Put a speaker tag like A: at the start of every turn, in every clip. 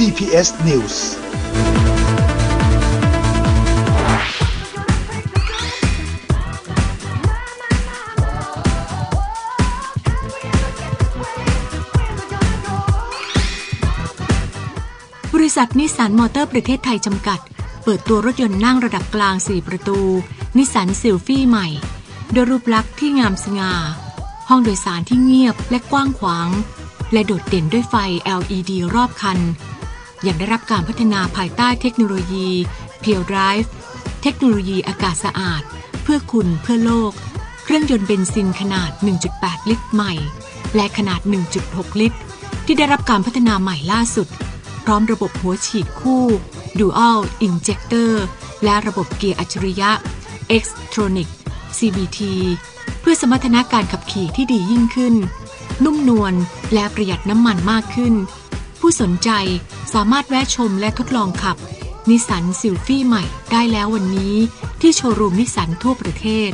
A: GPS News
B: บริษัทนิสสันมอเตอร์ประเทศไทยจำกัด เปิดตัวรถยนต์นั่งระดับกลาง 4 ประตู นิสสันซิลฟี่ใหม่ โดยรูปลักษณ์ที่งามสง่า ห้องโดยสารที่เงียบและกว้างขวาง และโดดเด่นด้วยไฟ LED รอบคัน ยังได้รับการพัฒนาภายใต้เทคโนโลยี p u r e Drive เทคโนโลยีอากาศสะอาด เพื่อคุณเพื่อโลก เครื่องยนต์เบนซินขนาด 1.8 ลิตรใหม่ และขนาด 1.6 ลิตร ที่ได้รับการพัฒนาใหม่ล่าสุด พร้อมระบบหัวฉีดคู่ Dual Injector และระบบเกียร์อัจฉริยะ Xtronic CVT เพื่อสมรรถนะการขับขี่ที่ดียิ่งขึ้น นุ่มนวลและประหยัดน้ำมันมากขึ้น ผู้สนใจสามารถแวะชมและทดลองขับ นิสสันซิลฟี่ใหม่ได้แล้ววันนี้ที่โชว์รูมนิสสันทั่วประเทศ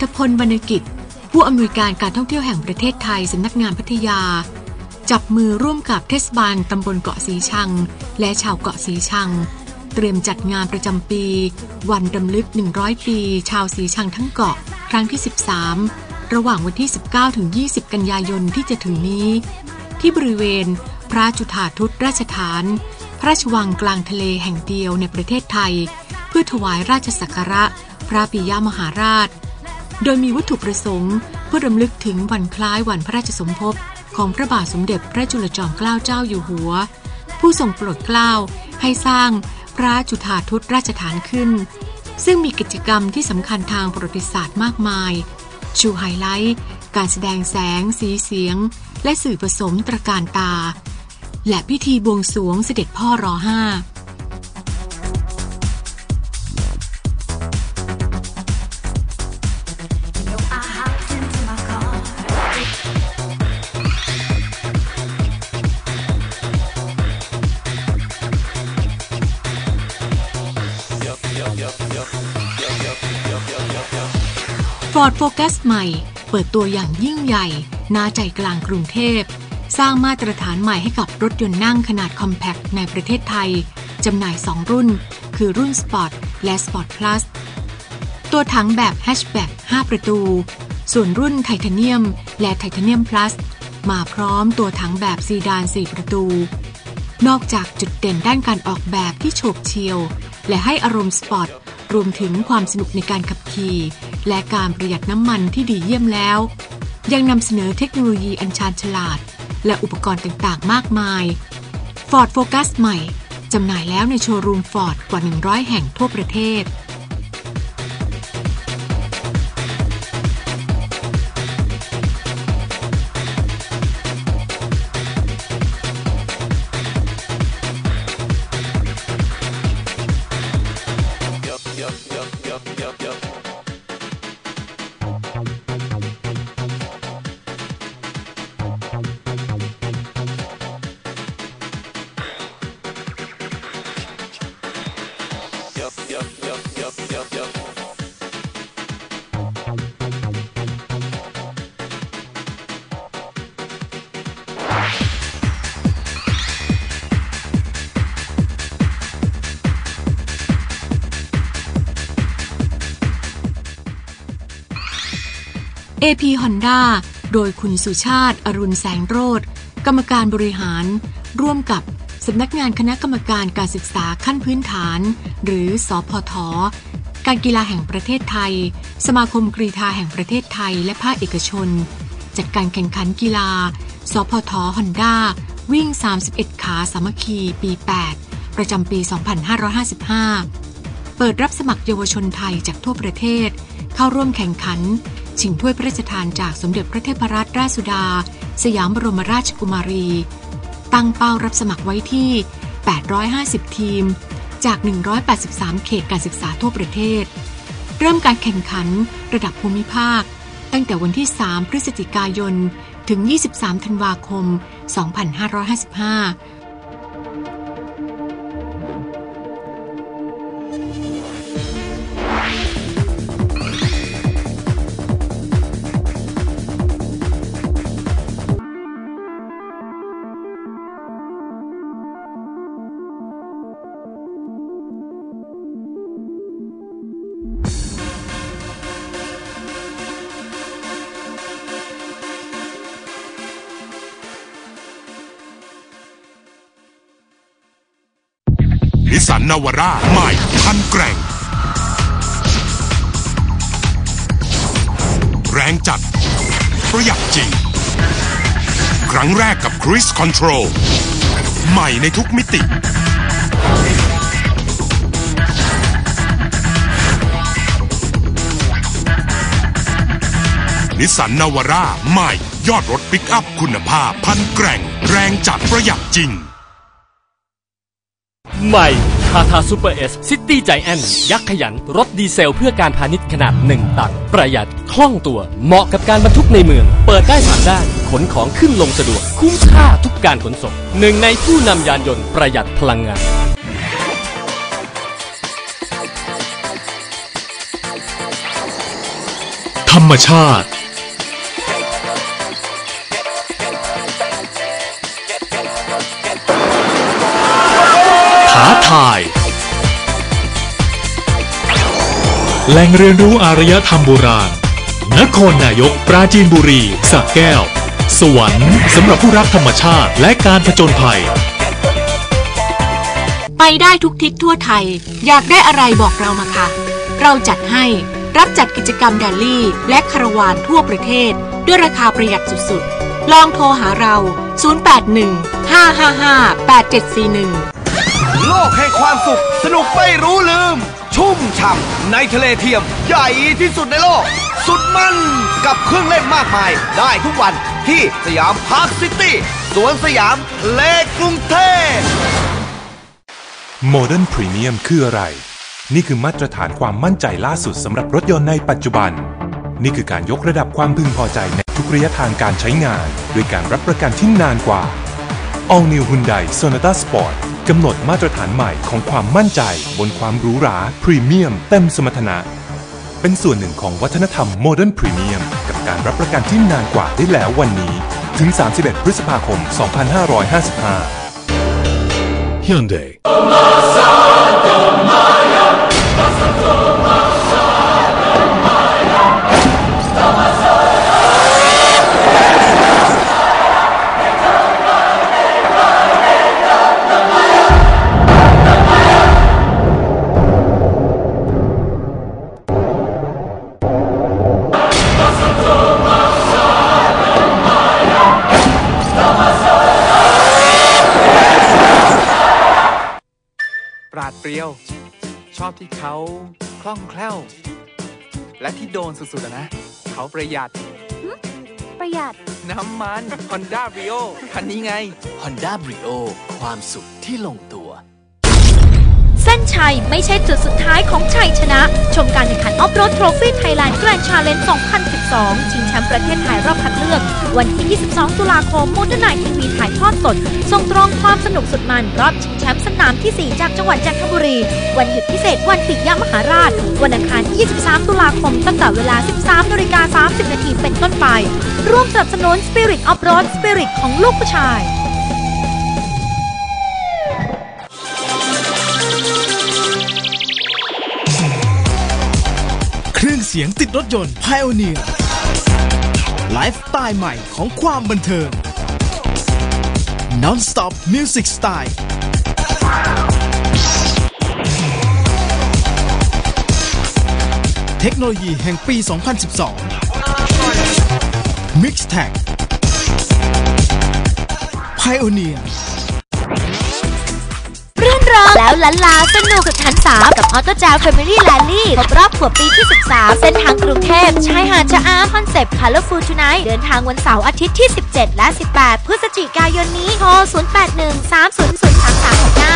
B: นายอัธพลวรรณกิจ ผู้อำนวยการการท่องเที่ยวแห่งประเทศไทยสำนักงานพัทยา จับมือร่วมกับเทศบาลตำบลเกาะสีชัง และชาวเกาะสีชัง เตรียมจัดงานประจำปี วันรำลึก 100 ปี ชาวสีชังทั้งเกาะครั้งที่ 13 ระหว่างวันที่ 19ถึง20 กันยายนที่จะถึงนี้ ที่บริเวณพระจุฑาทุตราชฐาน พระราชวังกลางทะเลแห่งเดียวในประเทศไทย เพื่อถวายราชสักการะ พระปิยมหาราช โดยมีวัตถุประสงค์เพื่อรำลึกถึงวันคล้ายวันพระราชสมภพของพระบาทสมเด็จพระจุลจอมเกล้าเจ้าอยู่หัว ผู้ทรงโปรดเกล้าให้สร้างพระจุฑาทุตราชฐานขึ้น ซึ่งมีกิจกรรมที่สำคัญทางประวัติศาสตร์มากมาย ชูไฮไลท์ การแสดงแสง สีเสียง และสื่อผสมตระการตา และพิธีบวงสวงเสด็จพ่อรอห้า Ford Focus ใหม่ เปิดตัวอย่างยิ่งใหญ่ณใจกลางกรุงเทพ สร้างมาตรฐานใหม่ให้กับรถยนต์นั่งขนาดคอมแพคในประเทศไทย จำหน่าย 2 รุ่น คือรุ่น Sport และ Sport Plus ตัวถังแบบแฮชแบ็ก5ประตู ส่วนรุ่นไทเทเนียมและไทเทเนียม Plus มาพร้อมตัวถังแบบซีดาน 4 ประตู นอกจากจุดเด่นด้านการออกแบบที่โฉบเฉี่ยว และให้อารมณ์สปอร์ตรวมถึงความสนุกในการขับขี่ และการประหยัดน้ำมันที่ดีเยี่ยมแล้ว ยังนำเสนอเทคโนโลยีอันชาญฉลาด และอุปกรณ์ต่างๆ มากมาย Ford Focus ใหม่จำหน่ายแล้วในโชว์รูม Ford กว่า 100 แห่งทั่วประเทศ AP Honda โดยคุณสุชาติ อรุณแสงโรธกรรมการบริหาร ร่วมกับ สำนักงานคณะกรรมการการศึกษาขั้นพื้นฐาน หรือสอพทการกีฬาแห่งประเทศไทย สมาคมกรีฑาแห่งประเทศไทย และภาคเอกชน จัดการแข่งขันกีฬา สพทฮอนด้าวิ่ง 31 ขาสามัคคีปี 8 ประจำปี 2555 เปิดรับสมัครเยาวชนไทยจากทั่วประเทศ เข้าร่วมแข่งขัน ชิงถ้วยพระราชทานจากสมเด็จพระเทพรัตนราชสุดา สยามบรมราชกุมารี ตั้งเป้ารับสมัครไว้ที่ 850 ทีม จาก 183 เขตการศึกษาทั่วประเทศ เริ่มการแข่งขันระดับภูมิภาค ตั้งแต่วันที่ 3 พฤศจิกายน ถึง 23 ธันวาคม 2555
A: นิสสันนาวาร่าใหม่พันแกร่ง แรงจัด ประหยัดจริง ครั้งแรกกับ Cruise Control ใหม่ในทุกมิติ นิสสันนาวาร่าใหม่ยอดรถปิกอัพคุณภาพพันแกร่ง แรงจัดประหยัดจริง
C: ใหม่ทาทาซูเปอร์เอสซิตี้ใจแอนยักษ์ขยัน รถดีเซลเพื่อการพาณิชย์ขนาด 1 ตัน ประหยัดคล่องตัว เหมาะกับการบรรทุกในเมือง เปิดได้สามด้าน ขนของขึ้นลงสะดวก คุ้มค่าทุกการขนส่งหนึ่งในผู้นำยานยนต์ประหยัดพลังงาน
D: ธรรมชาติ ท้าทาย แหล่งเรียนรู้อารยธรรมโบราณ นครนายกปราจีนบุรีสระแก้ว สวรรค์สำหรับผู้รักธรรมชาติและการผจญภัย
B: ไปได้ทุกทิศทั่วไทย อยากได้อะไรบอกเรามาค่ะ เราจัดให้รับจัดกิจกรรมแดลลี่ และคาราวานทั่วประเทศ ด้วยราคาประหยัดสุดๆ ลองโทรหาเรา 081 555 8741
E: โลกแห่งความสุข สนุกไม่รู้ลืม ชุ่มฉ่ำในทะเลเทียม ใหญ่ที่สุดในโลก สุดมันกับเครื่องเล่นมากมาย ได้ทุกวันที่สยามพาร์คซิตี้สวนสยามเลกรุงเทพ
F: Modern Premium คืออะไร นี่คือมาตรฐานความมั่นใจล่าสุดสำหรับรถยนต์ในปัจจุบัน นี่คือการยกระดับความพึงพอใจในทุกระยะทางการใช้งาน ด้วยการรับประกันที่นานกว่า All New Hyundai Sonata Sport กำหนดมาตรฐานใหม่ของความมั่นใจบนความหรูหราพรีเมียมเต็มสมรรถนะ เป็นส่วนหนึ่งของวัฒนธรรมโมเดิร์นพรีเมียมกับการรับประกันที่นานกว่าได้แล้ววันนี้ ถึง 31 พฤษภาคม 2555
D: Hyundai
G: เปรียว ชอบที่เขาคล่องแคล่ว และที่โดนสุดๆอะนะ เขาประหยัด
H: ประหยัด
G: น้ำมัน Honda Brio คันนี้ไง
I: Honda Brio ความสุขที่ลงตัว
H: เส้ นชัย ไม่ใช่จุดสุดท้ายของชัยชนะ ชมการแข่งขันออฟโรดทรฟี่ไทยแลนด์แกรนด์ชาเลนจ์2012 ชิงแชมป์ประเทศไทยรอบคัดเลือก วันที่ 22 ตุลาคมมูเตอร์ไนทีวีถ่ายทอดสด ส่งตรงความสนุกสุดมันรอบชิงแชมป์สนามที่ 4 จากจังหวัดจันทบุรี วันหยุดพิเศษวันปิยมหาราช วันอังคารที่23 ตุลาคมตั้งแต่เวลา 13นาฬิกา30 นาทีเป็นต้นไป ร่วมสนับสนุน Spirit of Road Spirit ของลูกผู้ชาย
J: เสียงติดรถยนต์ Pioneer ไลฟ์สไตล์ใหม่ของความบันเทิง Non-stop Music Style เทคโนโลยีแห่งปี 2012 Mix Tag Pioneer
H: รื่นเริง แล้วลันลาสนุกกับชั้นสากับออโต้แจวแฟมิลี่แลนลี่ครบรอบขวบปีที่ 13 เส้นทางกรุงเทพชายหาดชะอาคอนเซปต์คาร์ลฟูทูไนท์เดินทางวันเสาร์อาทิตย์ที่ 17 และ 18 พฤศจิกายนนี้โทร 081 300